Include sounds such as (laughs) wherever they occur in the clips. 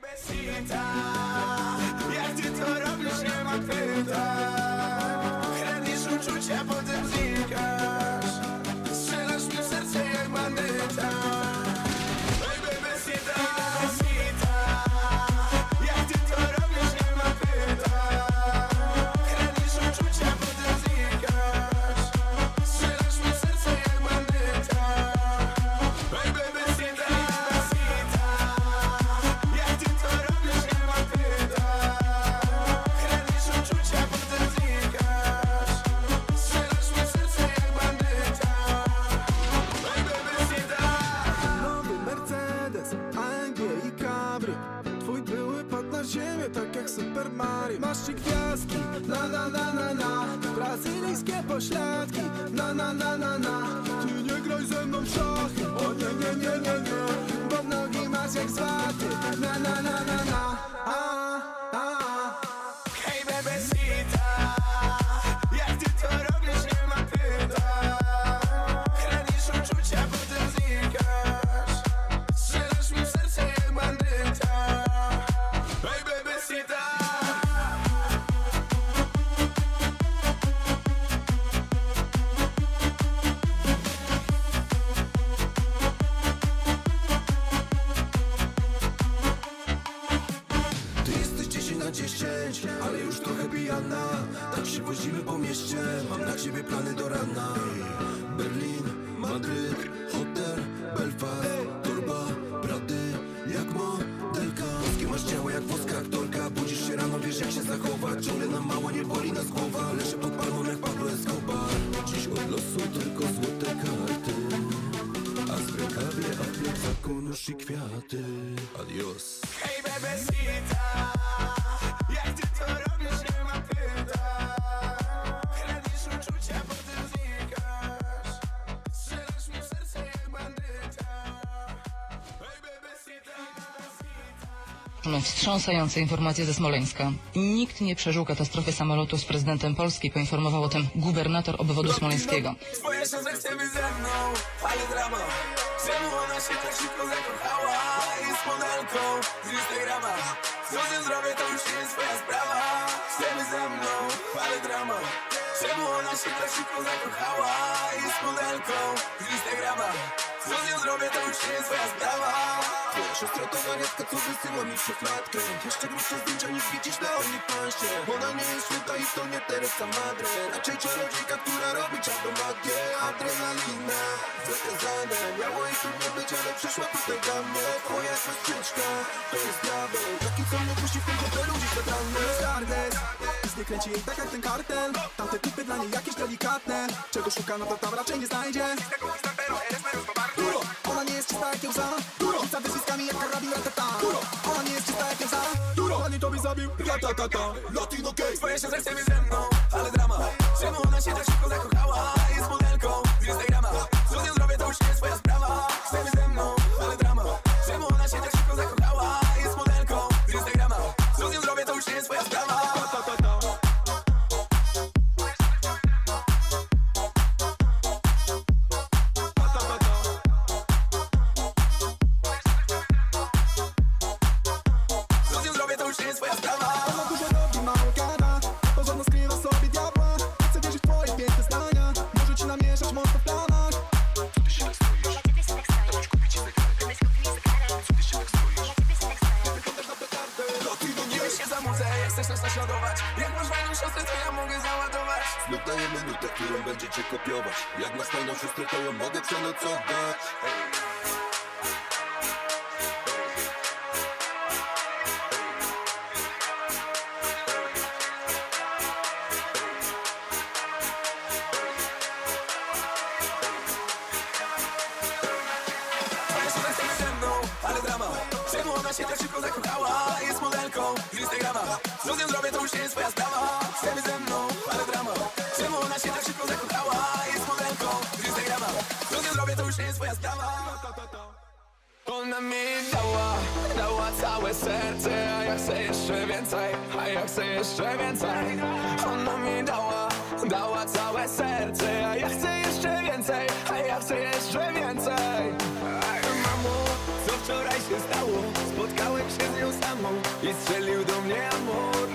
bebesita Jak ty to robisz, nie już trochę pijana Tak się wozimy po mieście, mam na ciebie plany do rana. Berlin, Madryt, hotel, Belfast Torba, brady, jak modelka. Wszystkie masz ciało jak włoska aktorka. Budzisz się rano, wiesz jak się zachować Ciągle nam mało, nie boli nas głowa. Leżę pod palmą jak Pablo Escobar. Dziś od losu tylko złote karty. A z rękawie, a w plecaku nóż i kwiaty. Adios. Hej bebesita Jak Wstrząsające informacje ze Smoleńska. Nikt nie przeżył katastrofy samolotu z prezydentem Polski, poinformował o tym gubernator obwodu smoleńskiego. Czemu ona się tak szybko zakochała Jest modelką z Instagrama. Co z nią zrobię to już nie jest twoja sprawa. Twoja siostra to wariatka, co wysyła mi szufladkę Jeszcze grubsze zdjęcia niż widzisz na OnlyFansie. Ona nie jest święta i to nie Teresa Madre. Raczej czarodziejka, która robi czadomagię Adrenalina, zakazane Miało jej tu nie być, ale przyszła tutaj dla mnie. Twoja siostrzyczka, to jest diabeł. Taki co mnie puści w tym hotelu dziś zabrany Stardust, nie kręci jej tak jak ten kartel. Tamte typy dla niej jakieś delikatne. Czego szuka, no to tam raczej nie znajdzie. Duro, ona nie jest czysta jak łza Duro, rzuca wyzwiskami jak karabin ratata. Duro, ona nie jest czysta jak łza Duro, pani tobie zabił. Ratatata, Latino Case Swoje się zechcemy ze mną, ale drama. Czemu ona się tak szybko zakochała? Jest modelką z Instagrama. Co z nią zrobię to już nie jest twoja sprawa. Chcemy ze mną, ale drama. Czemu ona się tak szybko zakochała so good. Hey. całe serce A ja chcę jeszcze więcej, a ja chcę jeszcze więcej. Ona mi dała, dała całe serce A ja chcę jeszcze więcej, a ja chcę jeszcze więcej. Ej, Mamo, co wczoraj się stało? Spotkałem się z nią samą i strzelił do mnie amor.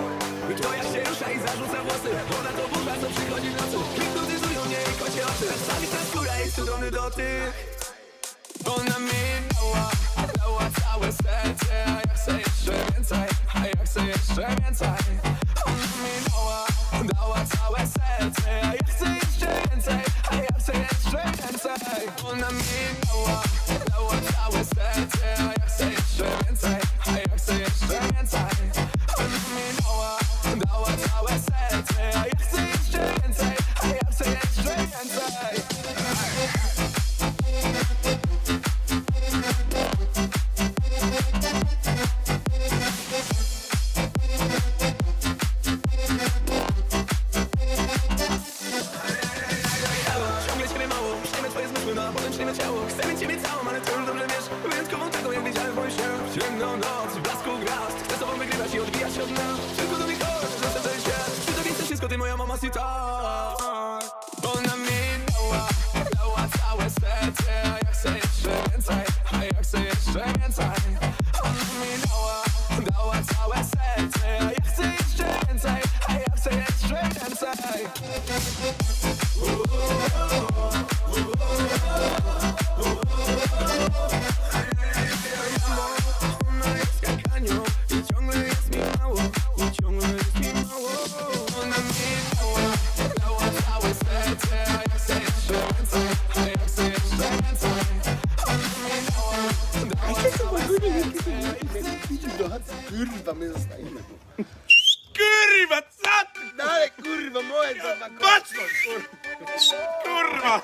Twoja się rusza i zarzuca włosy. Ona to burza, co przychodzi w nocy. Hipnotyzują mnie i kocie oczy. Zawisza skóra i cudowny dotyk Ona mi dała Santa Kurwa, co ty? Dalej, kurwa, moje zapakowanie. Patrz, kurwa. Kurwa.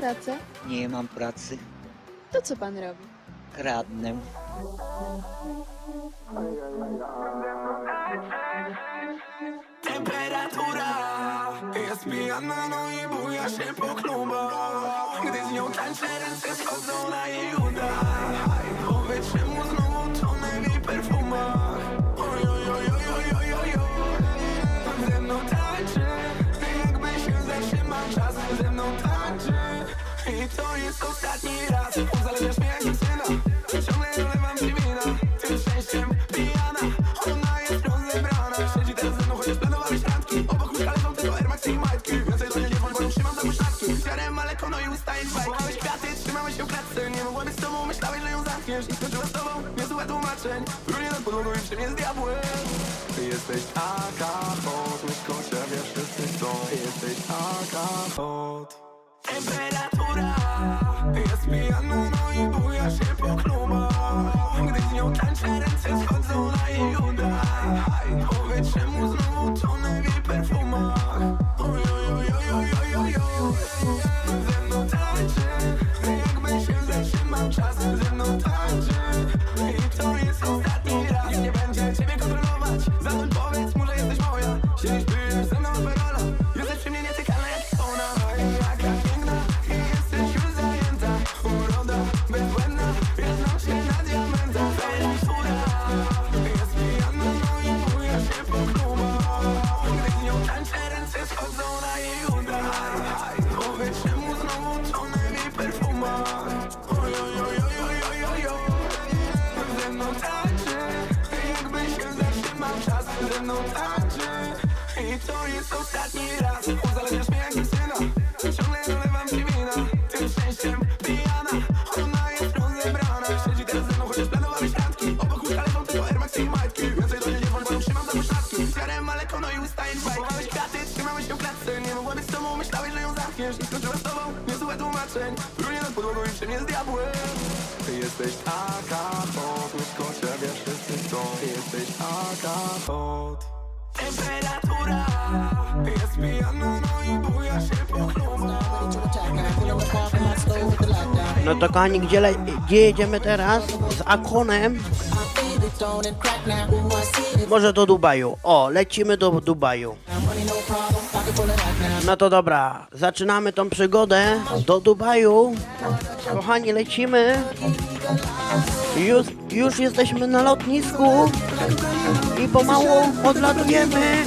pracę? Nie mam pracy. To co pan robi? Kradnę. Temperatura jest pijana, no i buja się po klubach Gdy z nią tańczę, ręce schodzą na jej uda to jest ostatni raz. Uzależniasz mnie jak dziewczyna Ciągle ulewam ci wina. Tym szczęściem pijana. Ona jest rozebrana. Siedzi teraz ze mną, chociaż planowałeś randki Obok łóżka leżą tylko Air Maxy i majtki. Więcej dla niej nie wolno, bo ją trzymam za pośladki Ziarem, ale kono i ustaje z bajki. Połamałeś kwiaty, trzymamy się w klatce. Nie mogłabyś z tobą, myślałeś, że ją zamkniesz. I skończyła z tobą, niezłe tłumaczeń. Runie nad podłogą i przy z diabłem. Ty jesteś taka hot Myślą ciebie wszyscy chcą. Ty jesteś taka hot. Temperatura jest pijana, no i buja się po klubach. Gdy z nią tańczę, ręce schodzą na jej udach Powiedz czemu znowu tonę w jej perfumach? nie z diabłem Ty jesteś taka hot, uskoczę, wszyscy chcą Ty jesteś taka hot Temperatura jest pijana, no i buja się po klubach No to kochani, gdzie, le- gdzie jedziemy teraz? Z Akonem? Może do Dubaju. O, lecimy do Dubaju. No to dobra, zaczynamy tą przygodę do Dubaju. Kochani, lecimy. Już, już jesteśmy na lotnisku i pomału odlatujemy.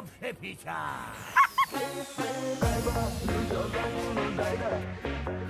do! (laughs)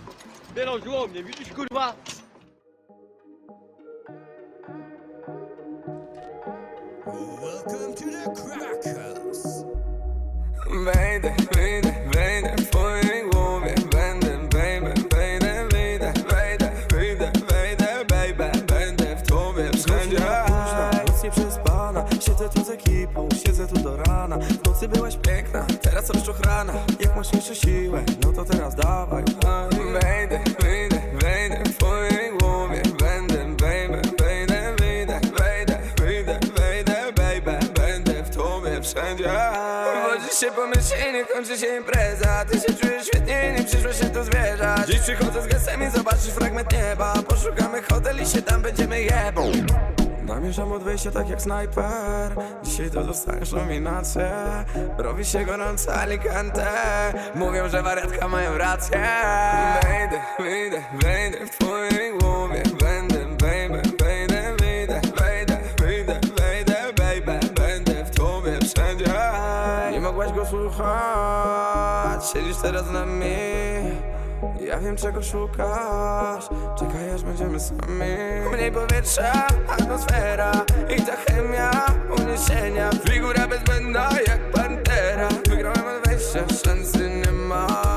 Wyrążyło mnie, widzisz kurwa? Welcome to the crack house. Wejdę, wyjdę, wejdę w twojej głowie Będę, baby, wejdę, wyjdę, wejdę, wyjdę, wejdę, baby Będę w tobie wszędzie Noc nie przez pana, siedzę tu z ekipą, siedzę tu do rana. W nocy byłaś piękna, teraz robisz ochrana. Jak masz jeszcze siłę, no to teraz dawaj. Się pomyślenie, kończy się impreza. Ty się czujesz świetnie, nie przyszło się tu zwierzać. Dziś przychodzę z gestem zobaczysz fragment nieba. Poszukamy hotel i się tam będziemy jebą Namierzam od wejścia tak jak snajper. Dzisiaj to dostaniesz nominację Robi się gorąco Alicante. Mówią, że wariatka mają rację. Wejdę, słuchać. Siedzisz teraz na mnie. Ja wiem czego szukasz. Czekaj aż będziemy sami. Mniej powietrza, atmosfera I ta chemia uniesienia. Figura bezbędna jak pantera. Wygrałem od wejścia, szansy nie ma.